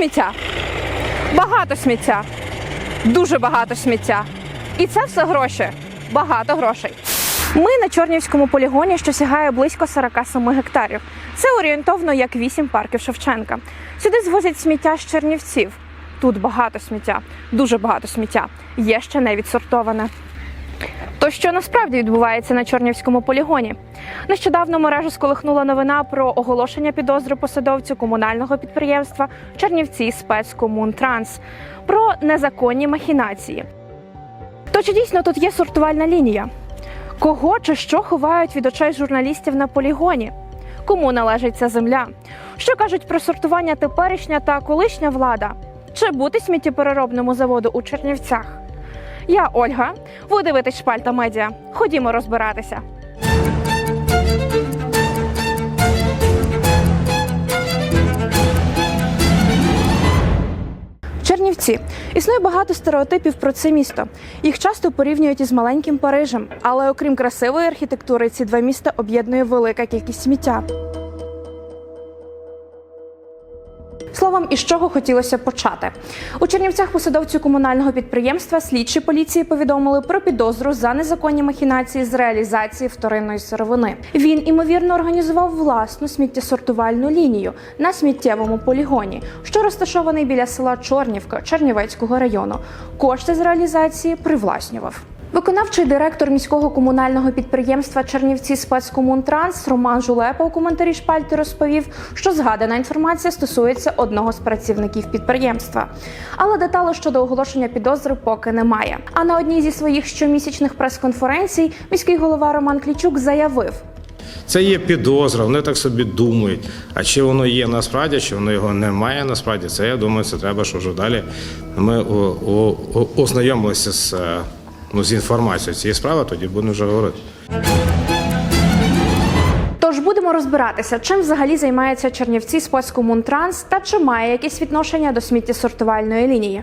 сміття. Багато сміття. Дуже багато сміття. І це все гроші. Багато грошей. Ми на Чорнівському полігоні, що сягає близько 47 гектарів. Це орієнтовно як 8 парків Шевченка. Сюди звозять сміття з Чернівців. Тут багато сміття, дуже багато сміття. Є ще не відсортоване. То що насправді відбувається на Чорнівському полігоні? Нещодавно мережу сколихнула новина про оголошення підозри посадовцю комунального підприємства Чернівці спецкомунтранс про незаконні махінації. То чи дійсно тут є сортувальна лінія? Кого чи що ховають від очей журналістів на полігоні? Кому належить ця земля? Що кажуть про сортування теперішня та колишня влада? Чи бути сміттєпереробному заводу у Чернівцях? Я Ольга. Ви дивитесь шпальта медіа. Ходімо розбиратися. Чернівці існує багато стереотипів про це місто. Їх часто порівнюють із маленьким Парижем, але окрім красивої архітектури, ці два міста об'єднує велика кількість сміття. Словом, із чого хотілося почати у Чернівцях посадовцю комунального підприємства слідчі поліції повідомили про підозру за незаконні махінації з реалізації вторинної сировини. Він імовірно організував власну сміттєсортувальну лінію на сміттєвому полігоні, що розташований біля села Чорнівка Чернівецького району. Кошти з реалізації привласнював. Виконавчий директор міського комунального підприємства Чернівці спецкомунтранс Роман Жулепа у коментарі шпальти розповів, що згадана інформація стосується одного з працівників підприємства. Але деталей щодо оголошення підозри поки немає. А на одній зі своїх щомісячних прес-конференцій міський голова Роман Клічук заявив. Це є підозра, вони так собі думають. А чи воно є насправді, чи воно його немає насправді, це я думаю, це треба, що вже далі ми ознайомилися з, е, ну, з інформацією цієї справи, тоді будемо вже говорити. Тож будемо розбиратися, чим взагалі займається Чернівці спецкомунтранс та чи має якесь відношення до сміттєсортувальної лінії.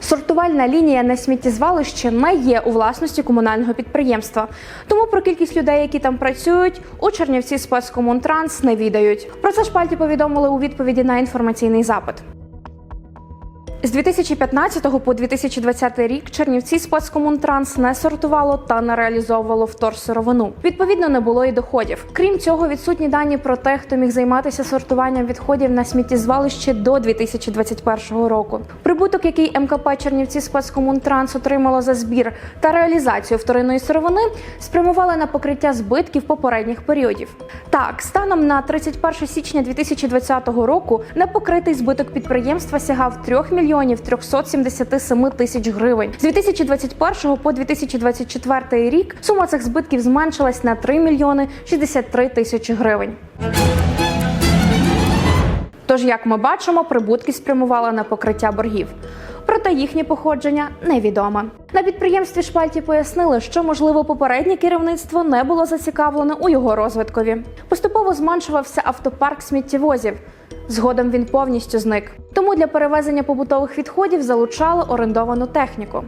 Сортувальна лінія на сміттєзвалище не є у власності комунального підприємства, тому про кількість людей, які там працюють, у Чернівці спецкомунтранс не відають. Про це шпальті повідомили у відповіді на інформаційний запит. З 2015 по 2020 рік Чернівці спецкомунтранс не сортувало та не реалізовувало вторсировину. Відповідно, не було і доходів. Крім цього, відсутні дані про те, хто міг займатися сортуванням відходів на сміттєзвалище до 2021 року. Прибуток, який МКП Чернівці спецкомунтранс отримало за збір та реалізацію вторинної сировини, спрямували на покриття збитків попередніх періодів. Так, станом на 31 січня 2020 року непокритий збиток підприємства сягав 3 мільйонів 377 тисяч гривень. З 2021 по 2024 рік сума цих збитків зменшилась на 3 мільйони 63 тисячі гривень. Тож, як ми бачимо, прибутки спрямували на покриття боргів. Проте їхнє походження невідоме. На підприємстві Шпальті пояснили, що можливо попереднє керівництво не було зацікавлене у його розвиткові. Поступово зменшувався автопарк сміттєвозів. Згодом він повністю зник. Тому для перевезення побутових відходів залучали орендовану техніку.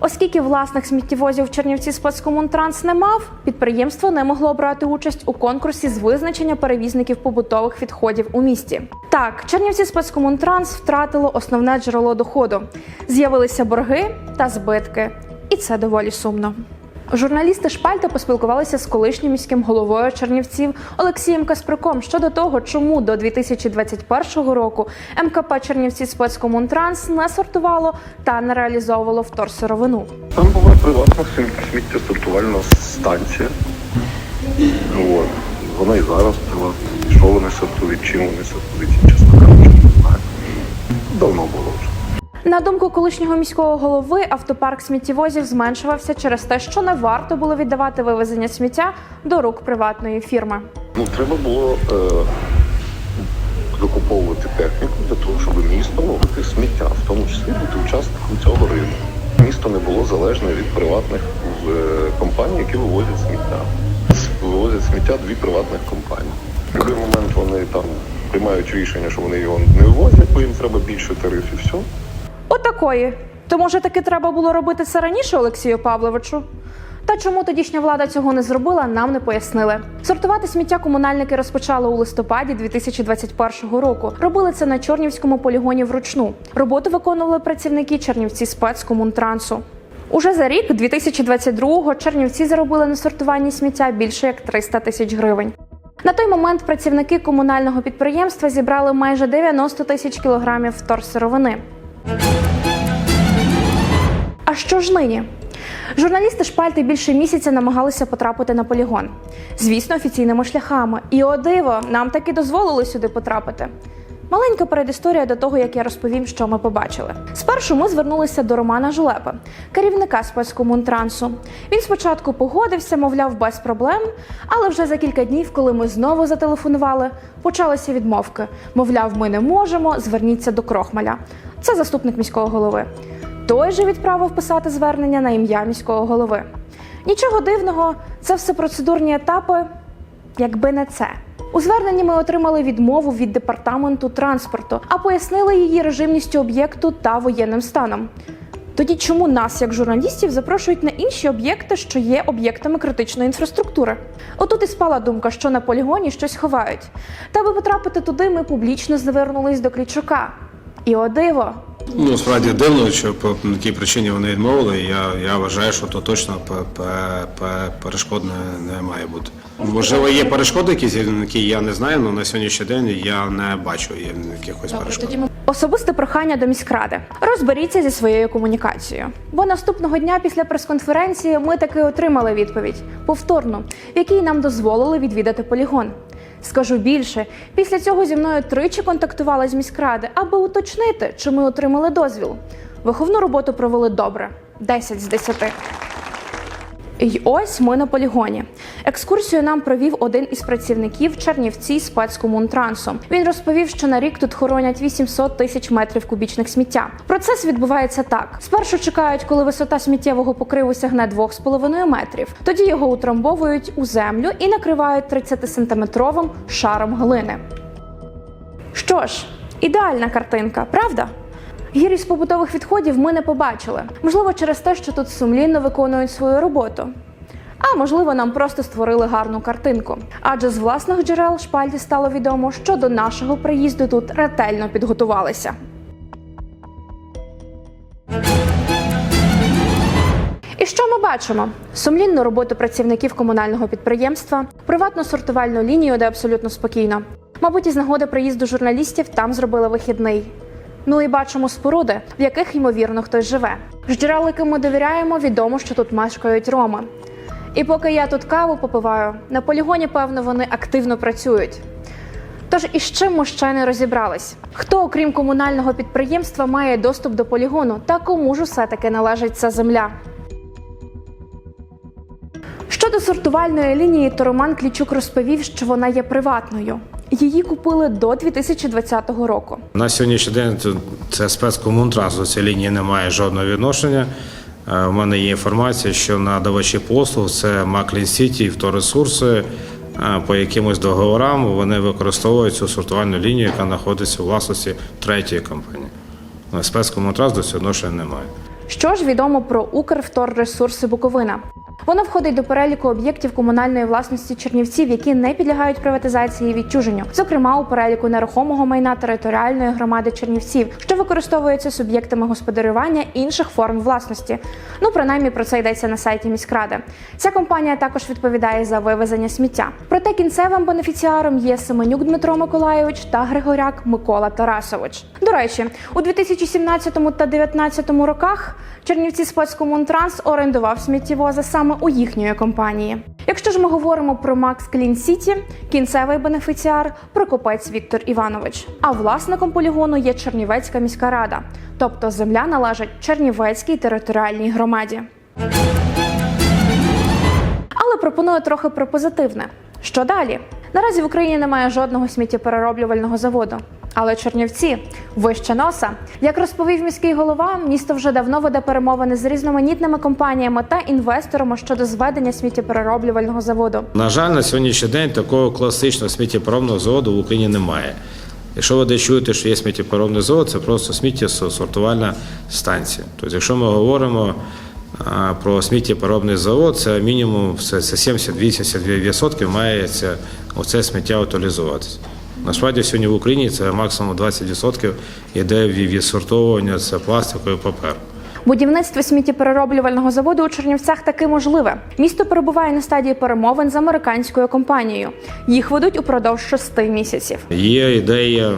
Оскільки власних сміттєвозів в Чернівці спецкомунтранс не мав, підприємство не могло брати участь у конкурсі з визначення перевізників побутових відходів у місті. Так, Чернівці спецкомунтранс втратило основне джерело доходу. З'явилися борги та збитки, і це доволі сумно. Журналісти Шпальта поспілкувалися з колишнім міським головою Чернівців Олексієм Касприком щодо того, чому до 2021 року МКП Чернівці спецкомунтранс не сортувало та не реалізовувало вторсировину. Там була приватна сміт- сміттєсортувальна станція. От. Вона і зараз приватна. Що вони сортують, чим вони сортують, чесно кажучи, не знаю. Давно було. На думку колишнього міського голови, автопарк сміттєвозів зменшувався через те, що не варто було віддавати вивезення сміття до рук приватної фірми. Ну, треба було е, закуповувати техніку для того, щоб місто ловити сміття, в тому числі бути учасником цього ринку. Місто не було залежне від приватних е, компаній, які вивозять сміття. Вивозять сміття дві приватних компанії. В будь-який момент вони там приймають рішення, що вони його не вивозять, бо їм треба більше тарифів. Все. Отакої. То може таки треба було робити це раніше, Олексію Павловичу? Та чому тодішня влада цього не зробила, нам не пояснили. Сортувати сміття комунальники розпочали у листопаді 2021 року. Робили це на Чорнівському полігоні вручну. Роботу виконували працівники Чернівці спецкомунтрансу. Уже за рік, 2022-го, Чернівці заробили на сортуванні сміття більше як 300 тисяч гривень. На той момент працівники комунального підприємства зібрали майже 90 тисяч кілограмів вторсировини. А що ж нині? Журналісти шпальти більше місяця намагалися потрапити на полігон. Звісно, офіційними шляхами. І о диво, нам таки дозволили сюди потрапити. Маленька передісторія до того, як я розповім, що ми побачили. Спершу ми звернулися до Романа Жулепи, керівника спецкомунтрансу. Він спочатку погодився, мовляв, без проблем, але вже за кілька днів, коли ми знову зателефонували, почалися відмовки. Мовляв, ми не можемо, зверніться до Крохмаля. Це заступник міського голови. Той же відправив писати звернення на ім'я міського голови. Нічого дивного, це все процедурні етапи, якби не це. У зверненні ми отримали відмову від департаменту транспорту, а пояснили її режимністю об'єкту та воєнним станом. Тоді чому нас, як журналістів, запрошують на інші об'єкти, що є об'єктами критичної інфраструктури? Отут і спала думка, що на полігоні щось ховають. Та аби потрапити туди, ми публічно звернулись до Клічука. І о диво, Ну, справді дивно, що по тій причині вони відмовили. Я, я вважаю, що то точно пе- пе- пе- перешкод не, не має бути. Можливо, є перешкоди, якісь, які я не знаю, але на сьогоднішній день я не бачу є якихось перешкод. Особисте прохання до міськради. Розберіться зі своєю комунікацією. Бо наступного дня після прес-конференції ми таки отримали відповідь повторну, в якій нам дозволили відвідати полігон. Скажу більше, після цього зі мною тричі контактували з міськради, аби уточнити, чи ми отримали дозвіл. Виховну роботу провели добре 10 з 10. І ось ми на полігоні. Екскурсію нам провів один із працівників Чернівці спецкомунтрансу. Він розповів, що на рік тут хоронять 800 тисяч метрів кубічних сміття. Процес відбувається так: спершу чекають, коли висота сміттєвого покриву сягне 2,5 метрів. Тоді його утрамбовують у землю і накривають 30-сантиметровим шаром глини. Що ж, ідеальна картинка, правда? Гір із побутових відходів ми не побачили. Можливо, через те, що тут сумлінно виконують свою роботу. А можливо, нам просто створили гарну картинку. Адже з власних джерел шпальді стало відомо, що до нашого приїзду тут ретельно підготувалися. І що ми бачимо? Сумлінну роботу працівників комунального підприємства, приватну сортувальну лінію, де абсолютно спокійно. Мабуть, із нагоди приїзду журналістів там зробили вихідний. Ну і бачимо споруди, в яких ймовірно хтось живе. Яким ми довіряємо, відомо, що тут мешкають роми. І поки я тут каву попиваю, на полігоні, певно, вони активно працюють. Тож із чим ми ще не розібрались? Хто, окрім комунального підприємства, має доступ до полігону та кому ж усе таки належить ця земля? Щодо сортувальної лінії, то Роман Клічук розповів, що вона є приватною. Її купили до 2020 року. На сьогоднішній день це- спецкомунтранс, до цієї лінії не має жодного відношення. Е, У мене є інформація, що надавачі послуг це Маклін Сіті і вторресурси. Е, По якимось договорам вони використовують цю сортувальну лінію, яка знаходиться у власності третьої компанії. Спецкомунтранс до цього відношення немає. Що ж відомо про Укрвторресурси Буковина? Воно входить до переліку об'єктів комунальної власності Чернівців, які не підлягають приватизації і відчуженню, зокрема у переліку нерухомого майна територіальної громади Чернівців, що використовується суб'єктами господарювання інших форм власності. Ну принаймні про це йдеться на сайті міськради. Ця компанія також відповідає за вивезення сміття. Проте кінцевим бенефіціаром є Семенюк Дмитро Миколайович та Григоряк Микола Тарасович. До речі, у 2017 та 2019 роках Чернівці спецкомунтранс орендував сміттєвози саме у їхньої компанії. Якщо ж ми говоримо про Макс Клін Сіті, кінцевий бенефіціар Прокопець Віктор Іванович. А власником полігону є Чернівецька міська рада, тобто земля належить Чернівецькій територіальній громаді. Але пропоную трохи про позитивне. Що далі? Наразі в Україні немає жодного сміттєперероблювального заводу. Але Чернівці вище носа. Як розповів міський голова, місто вже давно веде перемовини з різноманітними компаніями та інвесторами щодо зведення сміттєперероблювального заводу. На жаль, на сьогоднішній день такого класичного сміттєпоробного заводу в Україні немає. Якщо ви десь чуєте, що є сміттєпоробний завод, це просто сміттєсортувальна станція. Тобто, якщо ми говоримо про сміттєпереробний завод, це мінімум це 70-80% має це, оце сміття утилізуватися. Насправді сьогодні в Україні це максимум 20% йде від відсортовування це пластику і паперу. Будівництво сміттєперероблювального заводу у Чернівцях таки можливе. Місто перебуває на стадії перемовин з американською компанією. Їх ведуть упродовж шести місяців. Є ідея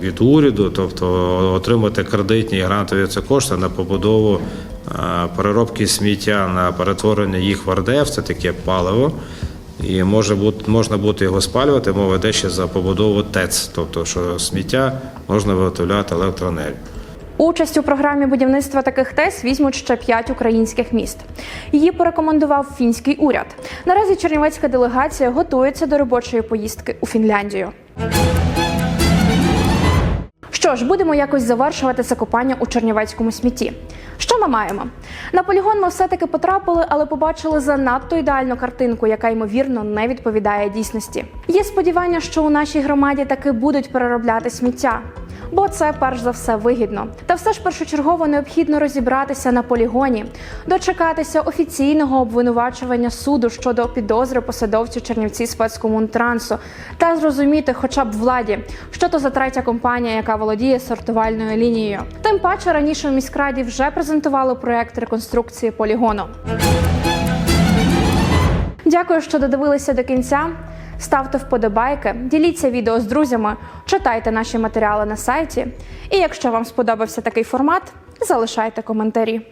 від уряду, тобто отримати кредитні і грантові це кошти на побудову е, переробки сміття на перетворення їх в РДФ, це таке паливо. І може бути, можна буде його спалювати, мова йде ще за побудову ТЕЦ, тобто що сміття можна виготовляти електроенергію. Участь у програмі будівництва таких ТЕС візьмуть ще п'ять українських міст. Її порекомендував фінський уряд. Наразі чернівецька делегація готується до робочої поїздки у Фінляндію. Що ж, будемо якось завершувати закопання у чернівецькому смітті. Ми маємо? На полігон ми все-таки потрапили, але побачили занадто ідеальну картинку, яка ймовірно не відповідає дійсності. Є сподівання, що у нашій громаді таки будуть переробляти сміття. Бо це перш за все вигідно. Та все ж першочергово необхідно розібратися на полігоні, дочекатися офіційного обвинувачування суду щодо підозри посадовцю Чернівці спецкомунтрансу та зрозуміти, хоча б владі, що то за третя компанія, яка володіє сортувальною лінією. Тим паче раніше у міськраді вже презентували проект реконструкції полігону. Дякую, що додивилися до кінця. Ставте вподобайки, діліться відео з друзями, читайте наші матеріали на сайті. І якщо вам сподобався такий формат, залишайте коментарі.